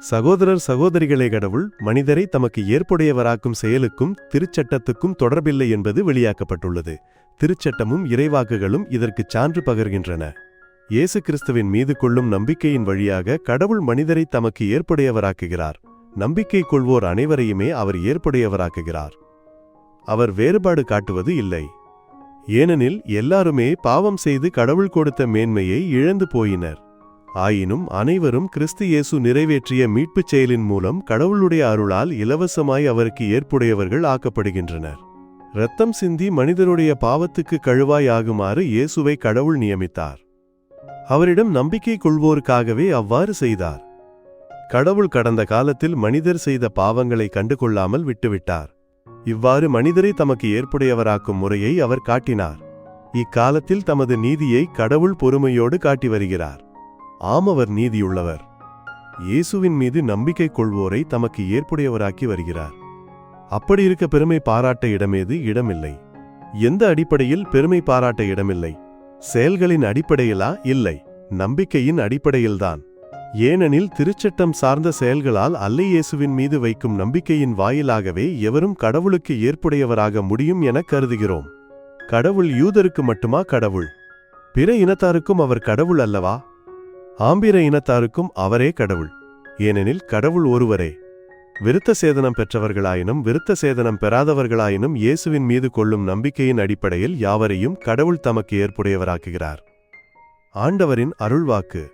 சகோதரர் சகோதரிகளே கடவுள் மனிதரை தமக்கு ஏற்புடையவராக்கும் செயலுக்கும் திருச்சட்டத்துக்கும் தொடர்பில்லை என்பது வெளியாக்கப்பட்டுள்ளது. திருச்சட்டமும் இறைவாக்குகளும் இதற்குச் சான்று பகர்கின்றன. இயேசு கிறிஸ்துவின் மீது கொள்ளும் நம்பிக்கையின் வழியாக கடவுள் மனிதரை தமக்கு ஏற்புடையவராக்குகிறார். நம்பிக்கை கொள்வோர் அனைவரையுமே அவர் ஏற்புடையவராக்குகிறார். அவர் வேறுபாடு காட்டுவது இல்லை. ஏனெனில் எல்லாருமே பாவம் செய்து கடவுள் கொடுத்த மேன்மையை இழந்து போயினர். ஆயினும் அனைவரும் கிறிஸ்து இயேசு நிறைவேற்றிய மீட்புச் செயலின் மூலம் கடவுளுடைய அருளால் இலவசமாய் அவருக்கு ஏற்புடையவர்கள் ஆக்கப்படுகின்றனர். இரத்தம் சிந்தி மனிதருடைய பாவத்துக்கு கழுவாய் ஆகுமாறு இயேசுவை கடவுள் நியமித்தார். அவரிடம் நம்பிக்கை கொள்வோருக்காகவே அவ்வாறு செய்தார். கடவுள் கடந்த காலத்தில் மனிதர் செய்த பாவங்களை கண்டுகொள்ளாமல் விட்டுவிட்டார். இவ்வாறு மனிதரை தமக்கு ஏற்புடையவராக்கும் முறையை அவர் காட்டினார். இக்காலத்தில் தமது நீதியை கடவுள் பொறுமையோடு காட்டி வருகிறார். ஆமவர் நீதியுள்ளவர். இயேசுவின் மீது நம்பிக்கை கொள்வோரை தமக்கு ஏற்புடையவராக்கி வருகிறார். அப்படி இருக்க பெருமை பாராட்ட இடமேது இடமில்லை. எந்த அடிப்படையில் பெருமை பாராட்ட இடமில்லை. செயல்களின் அடிப்படையிலா? இல்லை. நம்பிக்கையின் அடிப்படையில்தான். ஏனெனில் திருச்சட்டம் சார்ந்த செயல்களால் அல்ல இயேசுவின் மீது வைக்கும் நம்பிக்கையின் வாயிலாகவே எவரும் கடவுளுக்கு ஏற்புடையவராக முடியும் என கருதுகிறோம். கடவுள் யூதருக்கு மட்டுமா கடவுள்? பிற இனத்தாருக்கும் அவர் கடவுள் அல்லவா? ஆம்பிர இனத்தாருக்கும் அவரே கடவுள். ஏனெனில் கடவுள் ஒருவரே. விருத்த சேதனம் பெற்றவர்களாயினும் விருத்த சேதனம் பெறாதவர்களாயினும் இயேசுவின் மீது கொள்ளும் நம்பிக்கையின் அடிப்படையில் யாவரையும் கடவுள் தமக்கு ஏற்புடையவராக்குகிறார். ஆண்டவரின் அருள்வாக்கு.